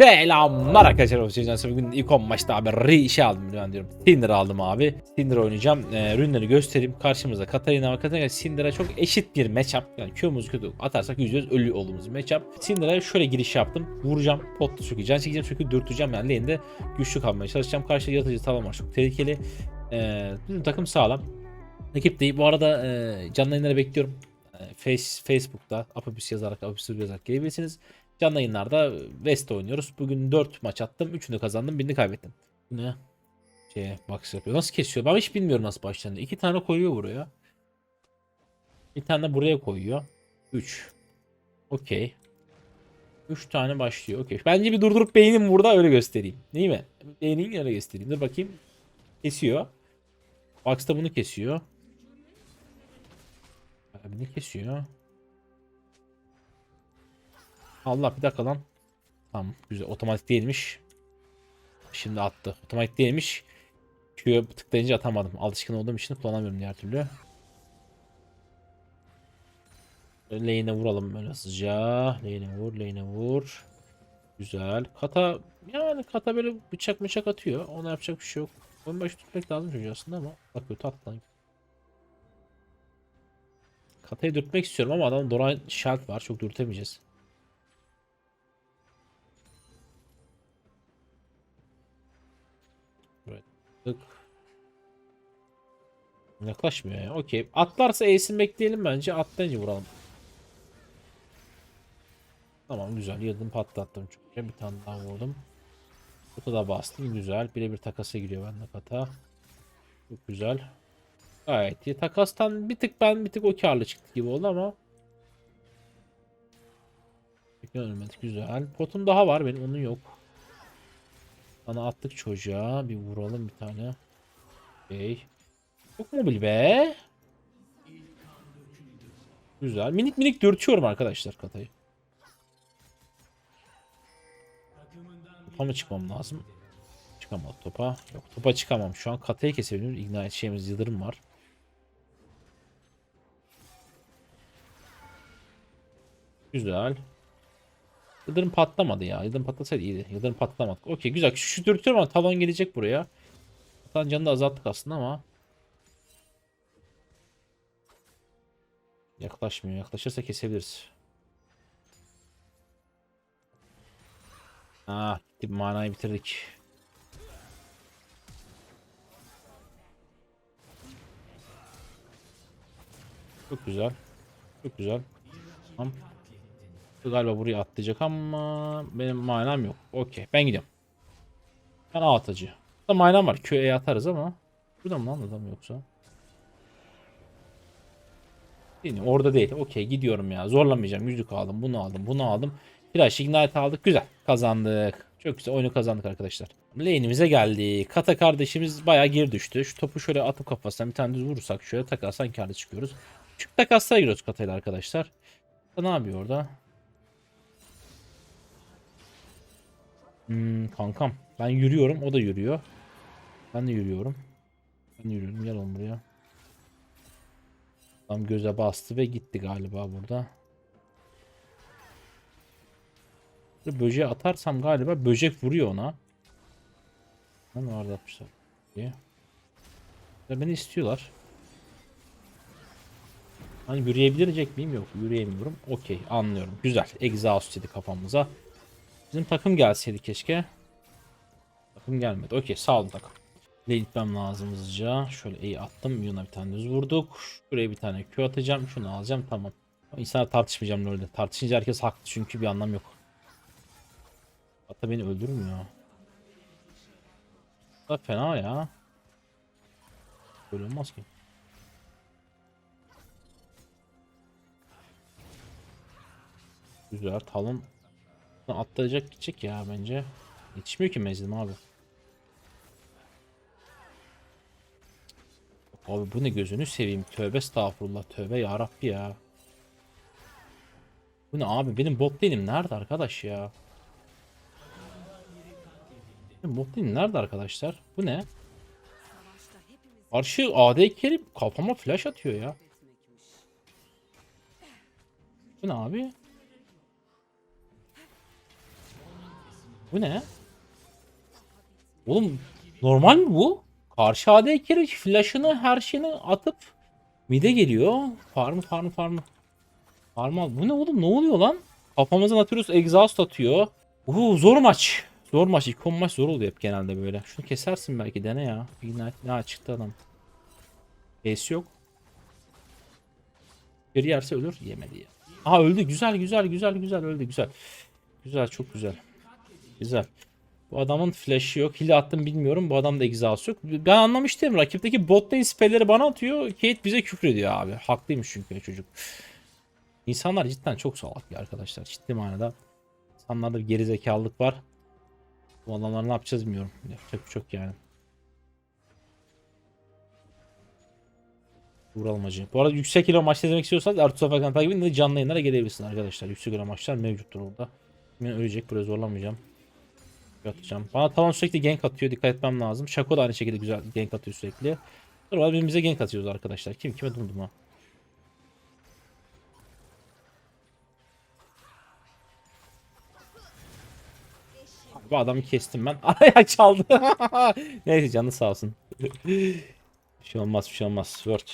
Selamlar arkadaşlar. Hoşçakalın. Bugün 10 maçta abi Ri işe aldım ben diyorum. Cinder aldım abi. Cinder oynayacağım. Ee, ürünleri göstereyim. Karşımızda Katarina var. Katarina Cinder'a çok eşit bir matchup. Yani Q'muz kötü atarsak %100 ölü olduğumuz matchup. Cinder'a şöyle giriş yaptım. Vuracağım. Çok iyi. Can çekeceğim çünkü dürteceğim. Yani lane'de güçlü kalmaya çalışacağım. Karşıda yaratıcı tavan var. Çok tehlikeli. Ee, bizim takım sağlam. Ekip değil. Bu arada e, canlı yayınları bekliyorum. E, Face, Facebook'ta Apabüs yazarak Apabüs yazarak gelebilirsiniz. Canlı yayınlarda West oynuyoruz. Bugün 4 maç attım. 3'ünü kazandım. Birini kaybettim. Ne? Şey, box yapıyor. Nasıl kesiyor? Ben hiç bilmiyorum nasıl başlandı. 2 tane koyuyor buraya. Bir tane buraya koyuyor. 3. Okey. 3 tane başlıyor. Okey. Bence bir durdurup beynim burada öyle göstereyim. Değil mi? Beynini öyle göstereyim. Dur bakayım. Kesiyor. Box da bunu kesiyor. Bunu kesiyor. Allah bir dakika lan. Tamam güzel otomatik değilmiş. Şimdi attı. Otomatik değilmiş. Q'ya tıklayınca atamadım. Alışkın olduğum için kullanamıyorum diğer türlü. Lane'e vuralım böyle hızlıca. Lane'e vur, lane'e vur. Güzel. Kata yani kata böyle bıçak bıçak atıyor. Ona yapacak bir şey yok. Ön başı tutmak lazım çocuğu aslında ama bak kötü attı lan. Katayı dürtmek istiyorum ama adam Doran şart var. Çok dürtemeyeceğiz. Tık. Yaklaşmıyor ya. Okey. Atlarsa Ace'ini bekleyelim bence. Atlayınca vuralım. Tamam güzel. Yıldım patlattım çünkü. Bir tane daha vurdum. Kutu da bastım. Güzel. Birebir takasa giriyor bende kata. Çok güzel. Gayet iyi. Takastan bir tık ben bir tık o karlı çıktı gibi oldu ama. Peki ölmedik. Güzel. Potum daha var benim. Onun yok. Bana attık çocuğa. Bir vuralım bir tane. Okey. Çok mobil be. Güzel. Minik minik dürtüyorum arkadaşlar katayı. Topa mı çıkmam lazım? Çıkamam topa. Yok topa çıkamam. Şu an katayı kesebilirim. İgna edeceğimiz yıldırım var. Güzel. Yıldırım patlamadı ya. Yıldırım patlasaydı iyiydi. Yıldırım patlamadı. Okey güzel. Şu, dürtüyorum ama talon gelecek buraya. Hatta canını da azalttık aslında ama. Yaklaşmıyor. Yaklaşırsa kesebiliriz. Ah gitti manayı bitirdik. Çok güzel. Çok güzel. Tamam. Galiba buraya atlayacak ama benim manam yok. Okey ben gidiyorum. Ben A atıcı. Da manam var. Q'ye atarız ama. Burada mı lan adam yoksa? Değil, orada değil. Okey gidiyorum ya. Zorlamayacağım. Yüzük aldım. Bunu aldım. Bunu aldım. Flash Ignite aldık. Güzel. Kazandık. Çok güzel. Oyunu kazandık arkadaşlar. Lane'imize geldi. Kata kardeşimiz bayağı geri düştü. Şu topu şöyle atıp kafasına bir tane düz vurursak şöyle takarsan karlı çıkıyoruz. Küçük takaslara giriyoruz katayla arkadaşlar. Ne yapıyor orada? Hmm, kankam. Ben yürüyorum. O da yürüyor. Ben de yürüyorum. Ben yürüyorum. Gel oğlum buraya. Tam göze bastı ve gitti galiba burada. Böceği atarsam galiba böcek vuruyor ona. Ne vardı atmışlar beni istiyorlar. Hani yürüyebilecek miyim? Yok yürüyemiyorum. Okey anlıyorum. Güzel. Exhaust dedi kafamıza. Bizim takım gelseydi keşke. Takım gelmedi. Okey sağ olun takım. Lane gitmem lazım hızlıca. Şöyle iyi attım. Yuna bir tane düz vurduk. Şuraya bir tane Q atacağım. Şunu alacağım. Tamam. İnsanlar tartışmayacağım LoL'de. Tartışınca herkes haklı çünkü bir anlam yok. Hatta beni öldürmüyor. Da fena ya. Böyle olmaz ki. Güzel. Talon atlayacak gidecek ya bence. Yetişmiyor ki mezdim abi. Abi bu ne gözünü seveyim. Tövbe estağfurullah. Tövbe yarabbi ya. Bu ne abi? Benim bot lane'im nerede arkadaş ya? Benim bot lane'im nerede arkadaşlar? Bu ne? Karşı AD carry kafama flash atıyor ya. Bu ne abi? Bu ne? Oğlum normal mi bu? Karşı AD carry flash'ını her şeyini atıp mide geliyor. Farm farm farm. Farm al. Bu ne oğlum ne oluyor lan? Kafamızın atıyoruz exhaust atıyor. Uuu zor maç. Zor maç. 10 maç zor oluyor hep genelde böyle. Şunu kesersin belki dene ya. Ignite ne çıktı adam. Ace yok. Bir yerse ölür. Yemedi ya. Aha öldü. Güzel güzel güzel güzel öldü güzel. Güzel çok güzel. Güzel. Bu adamın flash'ı yok. Hile attım bilmiyorum. Bu adamda exhaust yok. Ben anlamıştım. Rakipteki bot lane spell'leri bana atıyor. Kate bize küfür ediyor abi. Haklıymış çünkü çocuk. İnsanlar cidden çok salak ya arkadaşlar. Ciddi manada. İnsanlarda bir gerizekalılık var. Bu adamlar ne yapacağız bilmiyorum. Yapacak bir şey yani. Vuralım acı. Bu arada yüksek kilo maç izlemek istiyorsanız Ertuğrul Safakan takip edin de canlı yayınlara gelebilirsiniz arkadaşlar. Yüksek kilo maçlar mevcuttur orada. Ben ölecek buraya zorlamayacağım. Atacağım. Bana talon sürekli gank atıyor. Dikkat etmem lazım. Şako da aynı şekilde güzel gank atıyor sürekli. Sonra birbirimize gank atıyoruz arkadaşlar. Kim kime dumdum ha. Bu adamı kestim ben. Araya çaldı. Neyse canı sağ olsun. bir şey olmaz bir şey olmaz. Word.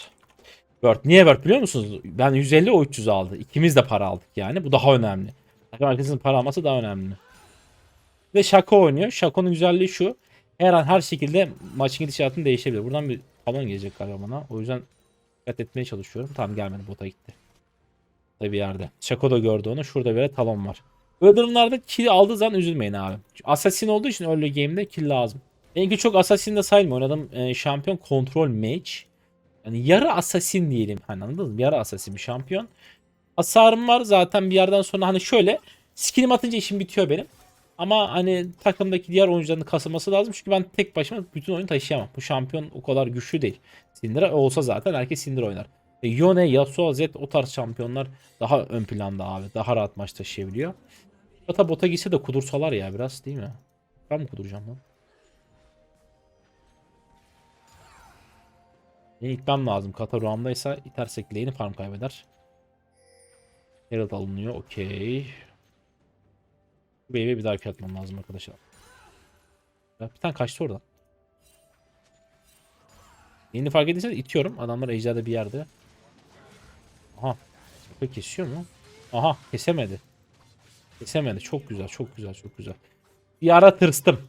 Word. Niye Word biliyor musunuz? Ben 150 o 300 aldı. İkimiz de para aldık yani. Bu daha önemli. Takım arkadaşının para alması daha önemli. Ve Şako oynuyor. Şako'nun güzelliği şu. Her an her şekilde maçın gidişatını değişebilir. Buradan bir talon gelecek galiba bana. O yüzden dikkat etmeye çalışıyorum. Tamam gelmedi bota gitti. Tabi yerde. Şako da gördü onu. Şurada bir talon var. Böyle durumlarda kill aldığı zaman üzülmeyin abi. Assassin olduğu için early game'de kill lazım. Benimki çok Assassin de sayılmıyor. Oynadığım e, şampiyon kontrol mage. Yani yarı Assassin diyelim. Hani anladınız mı? Yarı Assassin bir şampiyon. Hasarım var zaten bir yerden sonra hani şöyle skillim atınca işim bitiyor benim. Ama hani takımdaki diğer oyuncuların kasılması lazım. Çünkü ben tek başıma bütün oyunu taşıyamam. Bu şampiyon o kadar güçlü değil. Syndra olsa zaten herkes Syndra oynar. E, Yone, Yasuo, Zed o tarz şampiyonlar daha ön planda abi. Daha rahat maç taşıyabiliyor. Hatta bota gitse de kudursalar ya biraz değil mi? Ben mi kuduracağım lan? Beni itmem lazım. Kata round'daysa itersek lane'i farm kaybeder. Herald alınıyor. Okey. Bu wave'e bir daha kür atmam lazım arkadaşlar. Bir tane kaçtı oradan. Yeni fark ettiyseniz itiyorum. Adamlar ejderde bir yerde. Aha. Çok kesiyor mu? Aha kesemedi. Kesemedi. Çok güzel, çok güzel, çok güzel. Bir ara tırstım.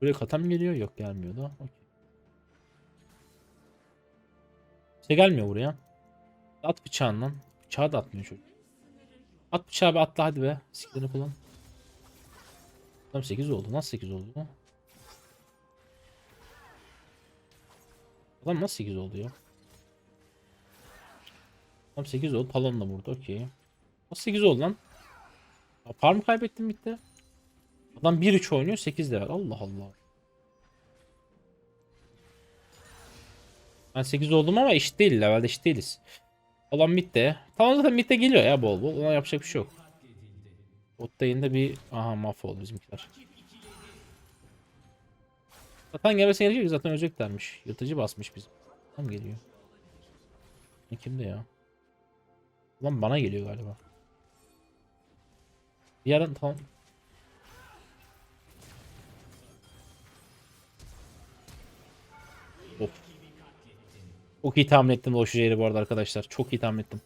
Buraya kata mı geliyor? Yok gelmiyor da. Okey. İşte gelmiyor buraya. At bıçağından. Bıçağı da atmıyor çocuk. At bıçağı bir atla hadi be. Siklerini kullan. Tam 8 oldu. Nasıl 8 oldu? Adam nasıl 8 oldu ya? Tam 8 oldu. Talon da burada. Okey. Nasıl 8 oldu lan? Ya, farm kaybettim bitti. Adam 1-3 oynuyor 8 level. Allah Allah. Ben 8 oldum ama eşit değil. Levelde eşit değiliz. Olan midde. Tamam zaten midde geliyor ya bol bol. Ona yapacak bir şey yok. Bot lane'de bir... Aha mahvoldu bizimkiler. Zaten gelmese gelecek zaten öleceklermiş. Yırtıcı basmış bizim. Tam geliyor. Ne kimde ya? Ulan bana geliyor galiba. Bir yerden tamam. Çok iyi tahmin ettim o şeyleri bu arada arkadaşlar. Çok iyi tahmin ettim.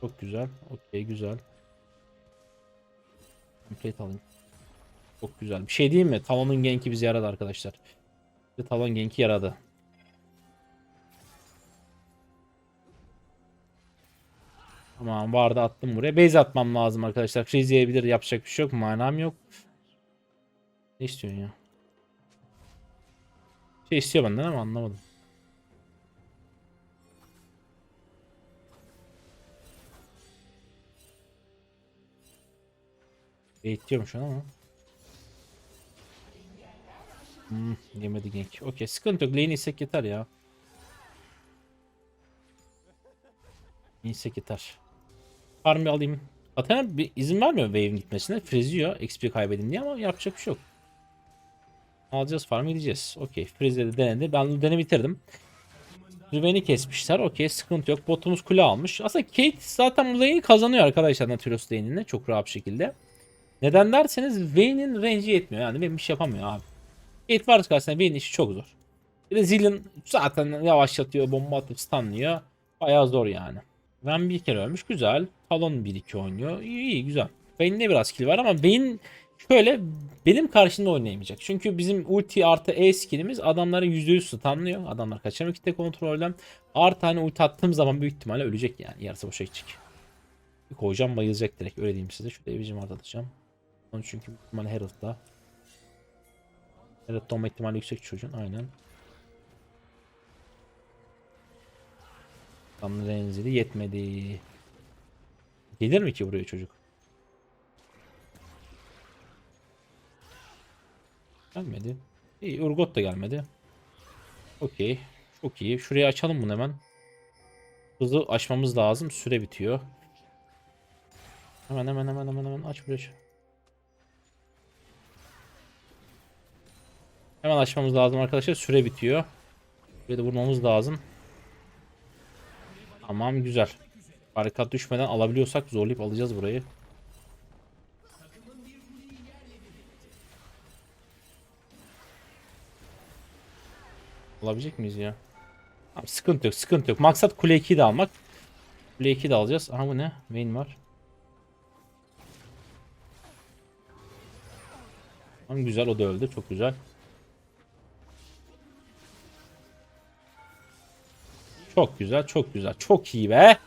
Çok güzel. Okey güzel. Complete alayım. Çok güzel. Bir şey diyeyim mi? Talon'un genki bizi yaradı arkadaşlar. Bize Talon genki yaradı. Tamam vardı attım buraya. Base atmam lazım arkadaşlar. Freeze yiyebilir yapacak bir şey yok. Manam yok. Ne istiyorsun ya? Şey istiyor benden ama anlamadım. Bekliyorum şu an ama. Hmm, yemedi gank. Okey sıkıntı yok. Lane isek yeter ya. İnsek yeter. Farm'ı alayım. Zaten bir izin vermiyor wave'in gitmesine. Freziyor XP kaybedin diye ama yapacak bir şey yok. Alacağız farm gideceğiz. Okey. Freeze de denedi. Ben Luden'i bitirdim. Zübeyni kesmişler. Okey sıkıntı yok. Botumuz kule almış. Aslında Kate zaten bu lane'i kazanıyor arkadaşlar Nautilus lane'ini çok rahat bir şekilde. Neden derseniz Vayne'in range'i yetmiyor. Yani Vayne bir şey yapamıyor abi. Kate varsa karşısında Vayne'in işi çok zor. Bir de Zillion zaten yavaşlatıyor, bomba atıp stunlıyor. Bayağı zor yani. Van bir kere ölmüş. Güzel. Talon 1-2 oynuyor. İyi, iyi güzel. Vayne'de biraz kill var ama Vayne şöyle benim karşımda oynayamayacak. Çünkü bizim ulti artı E skillimiz adamların %100 stunlıyor. Adamlar kaçamıyor kitle kontrolden. Artı hani ulti attığım zaman büyük ihtimalle ölecek yani. Yarısı boşa gidecek. Koyacağım bayılacak direkt. Öyle diyeyim size. Şurada evcim atacağım. Onun çünkü büyük ihtimalle Herald'da. Herald'da olma ihtimali yüksek çocuğun. Aynen. Tam renzili yetmedi. Gelir mi ki buraya çocuk? Gelmedi. İyi Urgot da gelmedi. Okey. Çok iyi. Şurayı açalım bunu hemen. Hızlı açmamız lazım. Süre bitiyor. Hemen hemen hemen hemen hemen aç burayı. Hemen açmamız lazım arkadaşlar. Süre bitiyor. Buraya da vurmamız lazım. Tamam güzel. Barikat düşmeden alabiliyorsak zorlayıp alacağız burayı. Alabilecek miyiz ya? Abi sıkıntı yok sıkıntı yok. Maksat kule 2'yi de almak. Kule 2'yi de alacağız. Aha bu ne? Main var. Tamam güzel o da öldü. Çok güzel. Çok güzel, çok güzel. Çok iyi be.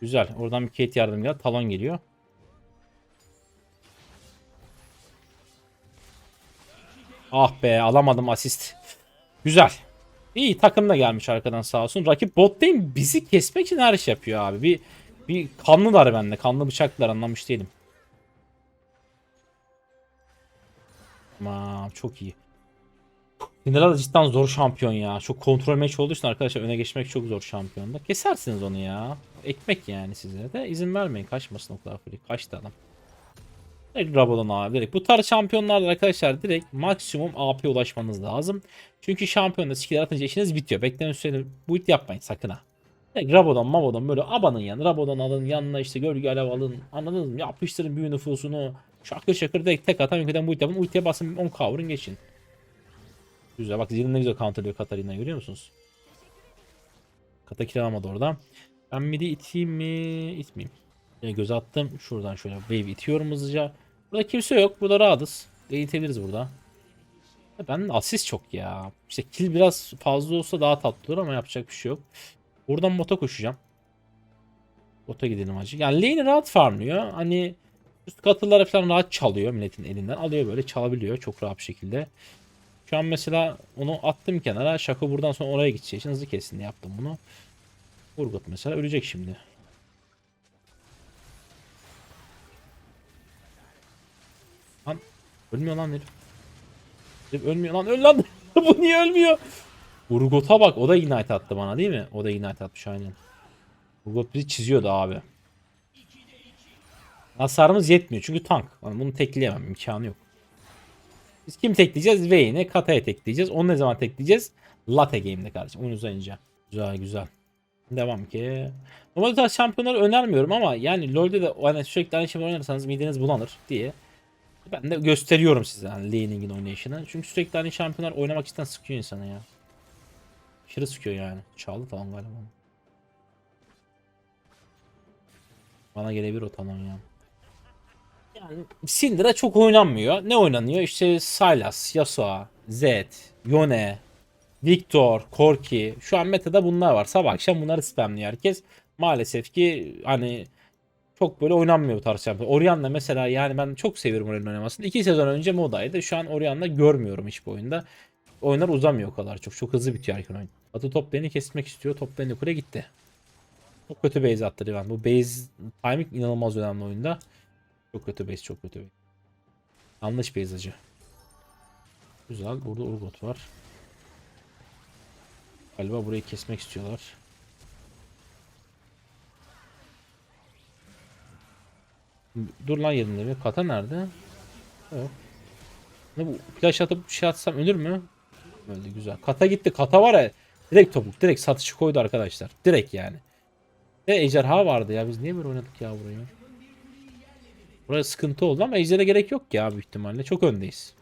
Güzel. Oradan bir Kate yardım geldi. Talon geliyor. Ah be alamadım asist. Güzel. İyi takım da gelmiş arkadan sağ olsun. Rakip bot değil bizi kesmek için her iş yapıyor abi. Bir bir kanlılar bende. Kanlı bıçaklar anlamış değilim. Tamam çok iyi. Cinderella cidden zor şampiyon ya. Çok kontrol meç olduğu için arkadaşlar öne geçmek çok zor şampiyonda. Kesersiniz onu ya. Ekmek yani size de. izin vermeyin kaçmasın o kadar free. Kaçtı adam. Direkt Rabadon abi direkt. Bu tarz şampiyonlarda arkadaşlar direkt maksimum AP ulaşmanız lazım. Çünkü şampiyonda skill atınca işiniz bitiyor. Beklenen sürede bu it yapmayın sakın ha. Direkt Rabadon, Mavadon böyle abanın yanına. Rabadon alın yanına işte gölge alev alın. Anladınız mı? Yapıştırın büyü nüfusunu. Şakır şakır direkt tek atan ülkeden bu it yapın. Ultiye basın 10 kavurun geçin. Güzel bak Zilin ne güzel counterlıyor Katarina görüyor musunuz? Kata kill alamadı orada. Ben midi iteyim mi? İtmeyeyim. Yine göz attım. Şuradan şöyle wave itiyorum hızlıca. Burada kimse yok. Burada rahatız. Eğitebiliriz burada. Ben asist çok ya. İşte kill biraz fazla olsa daha tatlı olur ama yapacak bir şey yok. Buradan bota koşacağım. Bota gidelim hacı. Yani lane rahat farmlıyor. Hani üst katıları falan rahat çalıyor milletin elinden. Alıyor böyle çalabiliyor çok rahat bir şekilde. Şu an mesela onu attım kenara. Şako buradan sonra oraya gideceği için hızlı kesin yaptım bunu. Urgut mesela ölecek şimdi. Lan ölmüyor lan. Herif ölmüyor lan öl lan. Bu niye ölmüyor? Urgot'a bak o da ignite attı bana değil mi? O da ignite atmış aynen. Urgot bizi çiziyordu abi. Hasarımız yetmiyor çünkü tank. Yani bunu tekleyemem imkanı yok. Biz kim tekleyeceğiz? Vayne'e Kata'ya tekleyeceğiz. Onu ne zaman tekleyeceğiz? Latte Game'de kardeşim. Oyun uzayınca. Güzel güzel. Devam ki. Normalde tarz şampiyonları önermiyorum ama yani LoL'de de hani sürekli aynı şey oynarsanız mideniz bulanır diye. Ben de gösteriyorum size hani laning'in oynayışını. Çünkü sürekli aynı şampiyonlar oynamak cidden sıkıyor insanı ya. Aşırı sıkıyor yani. Çaldı tamam galiba. Bana gelebilir o tamam ya. Yani Syndra çok oynanmıyor. Ne oynanıyor? İşte Sylas, Yasuo, Zed, Yone, Victor, Corki. Şu an metada bunlar var. Sabah akşam bunları spamlıyor herkes. Maalesef ki hani çok böyle oynanmıyor bu tarz şampiyon. Orianna mesela yani ben çok seviyorum Orianna oynamasını. İki sezon önce modaydı. Şu an Orianna görmüyorum hiçbir oyunda. Oyunlar uzamıyor o kadar çok. Çok hızlı bitiyor erken oyun. Batı top beni kesmek istiyor. Top beni kule gitti. Çok kötü base attı Riven. Bu base timing inanılmaz önemli oyunda. Çok kötü base, çok kötü base. Yanlış base acı. Güzel. Burada Urgot var. Galiba burayı kesmek istiyorlar. Dur lan yerinde bir. Kata nerede? Yok. Ne bu? Flash atıp şey atsam ölür mü? Öldü güzel. Kata gitti. Kata var ya. Direkt topuk. Direkt satışı koydu arkadaşlar. Direkt yani. Ve ejderha vardı ya. Biz niye böyle oynadık ya burayı? Buraya sıkıntı oldu ama ejdere gerek yok ya büyük ihtimalle. Çok öndeyiz.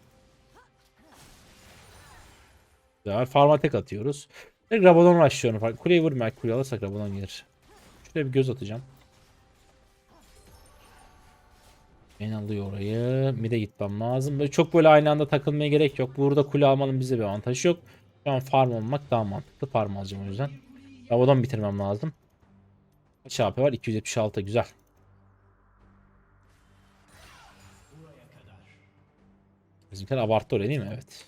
Güzel. Farma tek atıyoruz. Direkt Rabadon rushlıyorum. Kuleyi vurmayak. Kuleyi alırsak Rabadon gelir. Şuraya bir göz atacağım. Ben alıyor orayı. Mid'e gitmem lazım. Böyle çok böyle aynı anda takılmaya gerek yok. Burada kule almanın bize bir avantajı yok. Şu an farm olmak daha mantıklı. Farm alacağım o yüzden. Rabadon bitirmem lazım. Kaç AP var? 276 güzel. Bizimkiler abarttı oraya değil mi? Evet.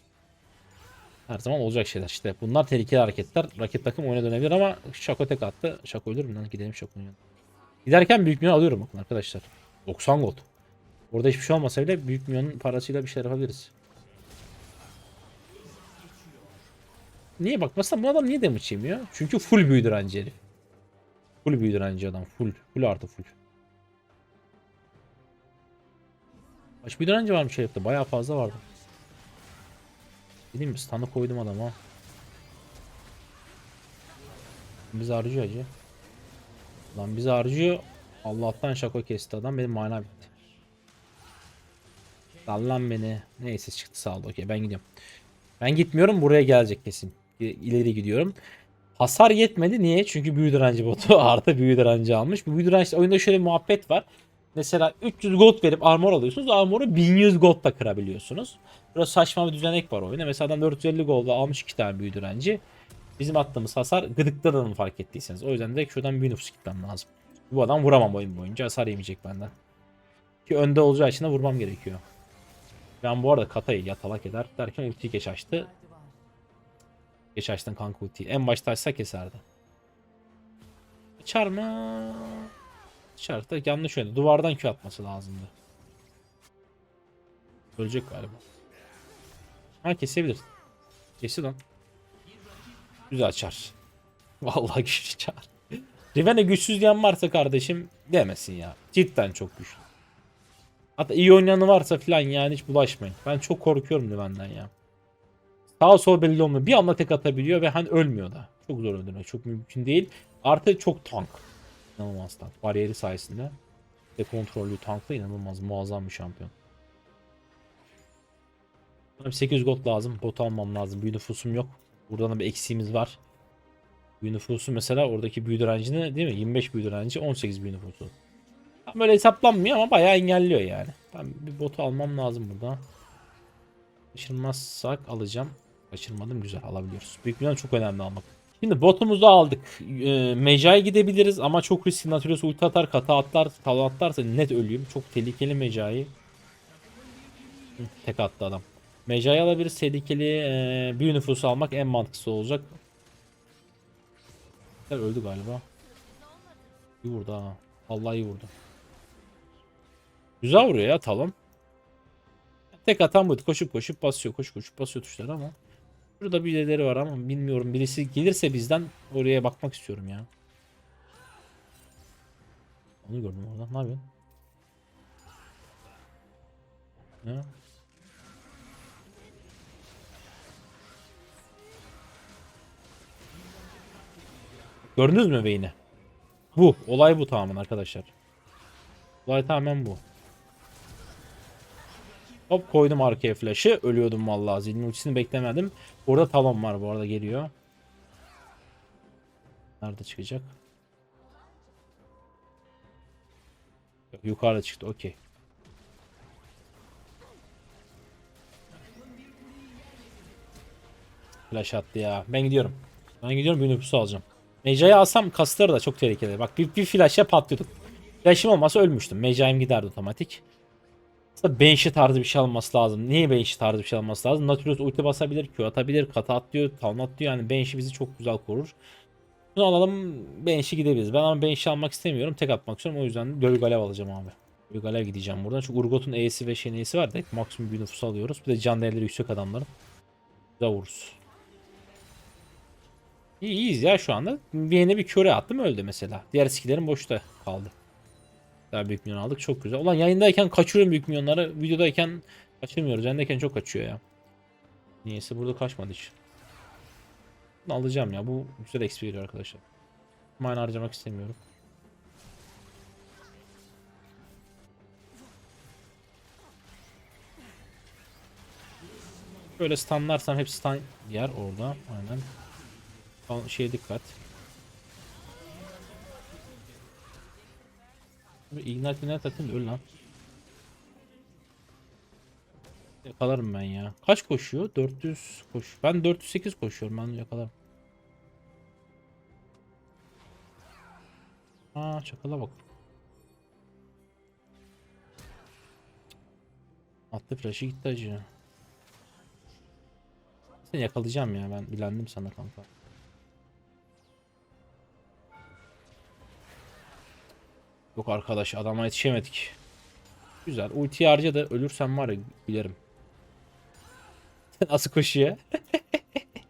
Her zaman olacak şeyler işte. Bunlar tehlikeli hareketler. Rakip takım oyuna dönebilir ama Şako tek attı. Şako ölür mü lan? Gidelim Şako'nun yanına. Giderken büyük milyon alıyorum bakın arkadaşlar. 90 gold. Orada hiçbir şey olmasa bile büyük milyonun parasıyla bir şeyler yapabiliriz. Niye bak mesela bu adam niye damage yemiyor? Çünkü full büyü direnci herif. Full büyü direnci adam. Full. Full artı full. Kaç büyü direnci varmış herifte. Bayağı fazla vardı. Bileyim mi? Stun'ı koydum adama. Bizi harcıyor acı. Lan bizi harcıyor. Allah'tan şako kesti adam. Benim mana bitti. Sal lan beni. Neyse çıktı sağ. Okey ben gidiyorum. Ben gitmiyorum. Buraya gelecek kesin. İleri gidiyorum. Hasar yetmedi. Niye? Çünkü büyü direnci botu artı büyü direnci almış. Bu büyü direnci oyunda şöyle bir muhabbet var. Mesela 300 gold verip armor alıyorsunuz. Armoru 1100 goldla kırabiliyorsunuz. Biraz saçma bir düzenek var oyunda. Mesela adam 450 goldla almış 2 tane büyü direnci. Bizim attığımız hasar gıdıkladan fark ettiyseniz. O yüzden direkt şuradan bir nüfus gitmem lazım. Bu adam vuramam oyun boyunca. Hasar yemeyecek benden. Ki önde olacağı için de vurmam gerekiyor. Ben bu arada Kata'yı yatalak eder derken ultiyi geç açtı. Geç açtın kanka ultiyi. En başta açsa keserdi. Açar mı? Da yanlış yönde. Duvardan Q atması lazımdı. Ölecek galiba. Ha kesebilir. Kesti lan. Güzel açar. Vallahi güçlü çar. Riven'e güçsüz diyen varsa kardeşim demesin ya. Cidden çok güçlü. Hatta iyi oynayanı varsa filan yani hiç bulaşmayın. Ben çok korkuyorum Riven'den ya. Sağ sol belli olmuyor. Bir anda tek atabiliyor ve hani ölmüyor da. Çok zor öldürmek. Çok mümkün değil. Artı çok tank. İnanılmaz tank. Bariyeri sayesinde. Ve kontrollü tankla inanılmaz muazzam bir şampiyon. Bana bir 800 gold lazım. Bot almam lazım. Büyü nüfusum yok. Buradan da bir eksiğimiz var. Büyü nüfusu mesela oradaki büyü direncini değil mi? 25 büyü direnci 18 büyü nüfusu. Tam böyle hesaplanmıyor ama bayağı engelliyor yani. Ben bir botu almam lazım burada. Kaçırmazsak alacağım. Kaçırmadım güzel alabiliyoruz. Büyük milyon çok önemli almak. Şimdi botumuzu aldık. E, Mecai gidebiliriz ama çok riskli. Nautilus ulti atar, kata atlar, talon atlarsa net ölüyüm. Çok tehlikeli Mecai. Hı, Tek attı adam. Mecai alabiliriz. Tehlikeli e, büyü nüfusu almak en mantıklısı olacak. Öldü galiba. İyi vurdu ha. Vallahi iyi vurdu. Güzel vuruyor ya talon. Tek atan buydu. Koşup koşup basıyor. Koşup koşup basıyor tuşları ama. Burada birileri var ama bilmiyorum. Birisi gelirse bizden oraya bakmak istiyorum ya. Onu gördüm orada. Ne yapıyorsun? Ne? Gördünüz mü beyni? Bu. Olay bu tamamen arkadaşlar. Olay tamamen bu. Hop koydum arkaya flash'ı. Ölüyordum vallahi. Zilin ultisini beklemedim. Orada talon var bu arada geliyor. Nerede çıkacak? Yok, yukarıda çıktı. Okey. Flash attı ya. Ben gidiyorum. Ben gidiyorum bir nüfusu alacağım. Meca'yı alsam kasları da çok tehlikeli. Bak bir, bir flash'a patlıyorduk. Flash'ım olmasa ölmüştüm. Meca'yım giderdi otomatik. Aslında tarzı bir şey alması lazım. Niye Banshee tarzı bir şey alması lazım? Nautilus ulti basabilir, Q atabilir, kata atlıyor, talon atlıyor. Yani Banshee bizi çok güzel korur. Bunu alalım, Banshee gidebiliriz. Ben ama Banshee almak istemiyorum. Tek atmak istiyorum. O yüzden Gölge Alev alacağım abi. Gölge gideceğim buradan. Çünkü Urgot'un E'si ve şeyin E'si var. Direkt maksimum bir nüfus alıyoruz. Bir de can değerleri yüksek adamların. Güzel vururuz. İyi, iyiyiz ya şu anda. Viyen'e bir köre attım öldü mesela. Diğer skillerim boşta kaldı. Daha büyük milyon aldık çok güzel. Ulan yayındayken kaçıyorum büyük milyonları. Videodayken kaçırmıyoruz. Yayındayken çok kaçıyor ya. Niyeyse burada kaçmadı hiç. Bunu alacağım ya. Bu güzel XP veriyor arkadaşlar. Mine harcamak istemiyorum. Böyle stunlarsam hep stun yer orada. Aynen. Şeye dikkat. Bir Ignite ignite atayım öl lan. Yakalarım ben ya. Kaç koşuyor? 400 koş. Ben 408 koşuyorum. Ben yakalarım. Aa çakala bak. Attı flash'ı gitti acı. Seni yakalayacağım ya ben bilendim sana kanka. Yok arkadaş adama yetişemedik. Güzel. Ulti harca da ölürsem var ya gülerim. Nasıl koşuyor?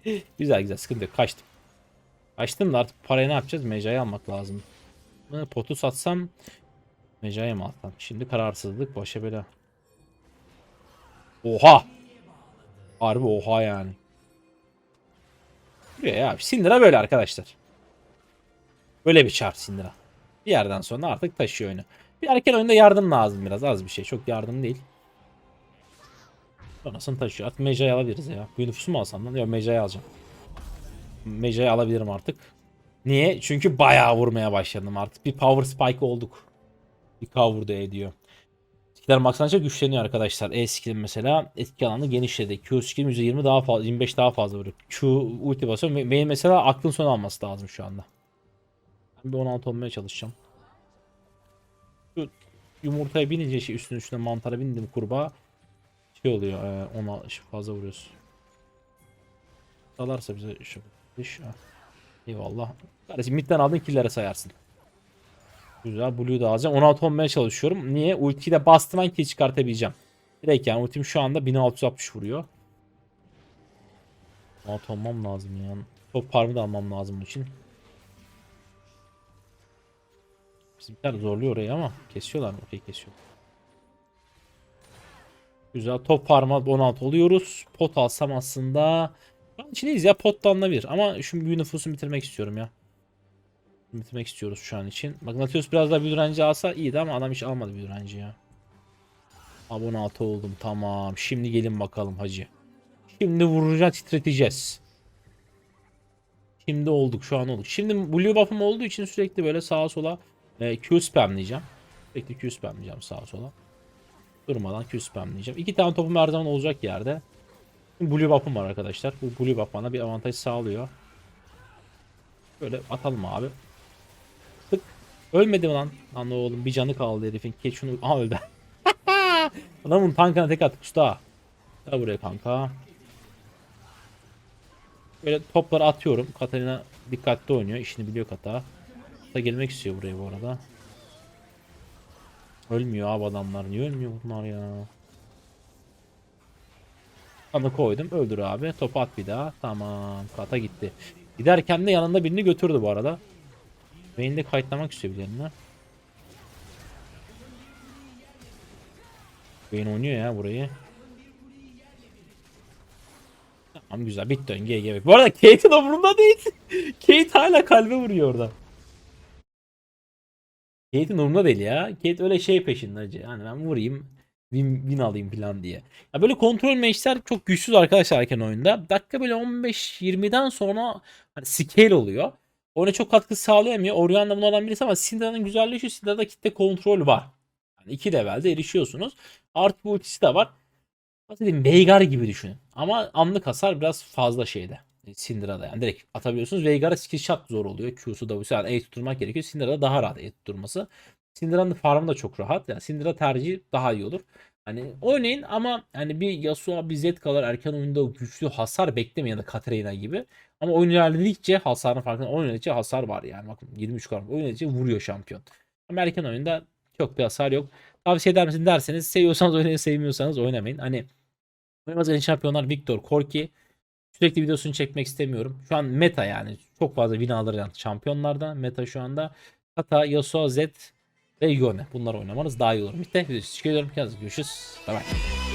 güzel güzel sıkıntı yok. Kaçtım. Kaçtım da artık parayı ne yapacağız? Mecayı almak lazım. Potu satsam Mecayı mı alsam? Şimdi kararsızlık başa bela. Oha! Harbi oha yani. Buraya ya. Syndra böyle arkadaşlar. Böyle bir çar Syndra. Bir yerden sonra artık taşıyor oyunu. Bir erken oyunda yardım lazım biraz. Az bir şey. Çok yardım değil. Sonrasını taşıyor. Artık Meja'yı alabiliriz ya. Bu nüfusu mu alsam lan? Yok Meja'yı alacağım. Meja'yı alabilirim artık. Niye? Çünkü bayağı vurmaya başladım artık. Bir power spike olduk. Bir cover da ediyor. Skiller maxlanınca güçleniyor arkadaşlar. E skill'in mesela etki alanı genişledi. Q skill'im %20 daha fazla, 25 daha fazla vuruyor. Q ulti basıyor. Be- Benim mesela aklın son alması lazım şu anda. Ben bir 16 olmaya çalışacağım. Şu yumurtaya binince şey üstüne üstüne mantara bindim kurbağa. Şey oluyor. E, ona şey fazla vuruyoruz. Dalarsa bize şu dış. Eyvallah. Kardeşim midden aldın killere sayarsın. Güzel. Blue'yu da alacağım. 16 olmaya çalışıyorum. Niye? Ultiyi de bastım kill çıkartabileceğim. Direkt yani ultim şu anda 1660 vuruyor. 16 olmam lazım yani. Top parmı da almam lazım bunun için. Bizimkiler zorluyor orayı ama kesiyorlar mı? Okey kesiyor. Güzel. Top parma 16 oluyoruz. Pot alsam aslında an içindeyiz ya pottan alınabilir. Ama şu büyü nüfusunu bitirmek istiyorum ya. Bitirmek istiyoruz şu an için. Magnatius biraz daha büyü direnci alsa iyiydi ama adam hiç almadı büyü direnci ya. Abone 6 oldum tamam. Şimdi gelin bakalım hacı. Şimdi vuracağız titreteceğiz. Şimdi olduk şu an olduk. Şimdi blue buff'ım olduğu için sürekli böyle sağa sola e, Q spamlayacağım. Sürekli Q spamlayacağım sağa sola. Durmadan Q spamlayacağım. İki tane topum her zaman olacak yerde. Şimdi blue buff'ım var arkadaşlar. Bu blue buff bana bir avantaj sağlıyor. Böyle atalım abi. Tık. Ölmedi mi lan? Lan oğlum bir canı kaldı herifin. Geç şunu. Aha öldü. Adamın tankına tek attık usta. Gel buraya kanka. Böyle topları atıyorum. Katarina dikkatli oynuyor. İşini biliyor Kata. Kata gelmek istiyor buraya bu arada. Ölmüyor abi adamlar. Niye ölmüyor bunlar ya? Kanı koydum. Öldür abi. Topu at bir daha. Tamam. Kata gitti. Giderken de yanında birini götürdü bu arada. Beni de kayıtlamak istiyor birilerine. Beyin oynuyor ya burayı. Tamam güzel bitti oyun GG. Bu arada Kate'in umurunda değil. Kate hala kalbe vuruyor orada. Kate'in umurunda değil ya. Kate öyle şey peşinde acı. Yani ben vurayım win, win alayım falan diye. Ya böyle kontrol meşler çok güçsüz arkadaşlar erken oyunda. Dakika böyle 15-20'den sonra hani scale oluyor. Oyuna çok katkı sağlayamıyor. Orion da bunlardan birisi ama Syndra'nın güzelliği şu Syndra'da kitle kontrol var. Yani iki levelde erişiyorsunuz. Artı bu ultisi de var. Nasıl diyeyim Veigar gibi düşünün. Ama anlık hasar biraz fazla şeyde. Syndra'da yani direkt atabiliyorsunuz. Veigar'a skill shot zor oluyor. Q'su W'su yani E tutturmak gerekiyor. Syndra'da daha rahat E tutturması. Syndra'nın farmı da çok rahat. Yani Syndra tercihi daha iyi olur. Hani oynayın ama hani bir Yasuo bir Zed kadar erken oyunda güçlü hasar beklemeyin ya da Katarina gibi. Ama oyun ilerledikçe hasarın farkında oynadıkça hasar var yani. Bakın 23 kadar oynadıkça vuruyor şampiyon. Ama erken oyunda çok bir hasar yok. Tavsiye eder misin derseniz seviyorsanız oynayın sevmiyorsanız oynamayın. Hani oynamaz en şampiyonlar Victor, Corki sürekli videosunu çekmek istemiyorum. Şu an meta yani çok fazla win alır yani şampiyonlarda meta şu anda. Kata, Yasuo, Zed ve Yone. Bunları oynamanız daha iyi olur. Bitti. Videosu çıkıyorum. Kendinize görüşürüz. Bye bye.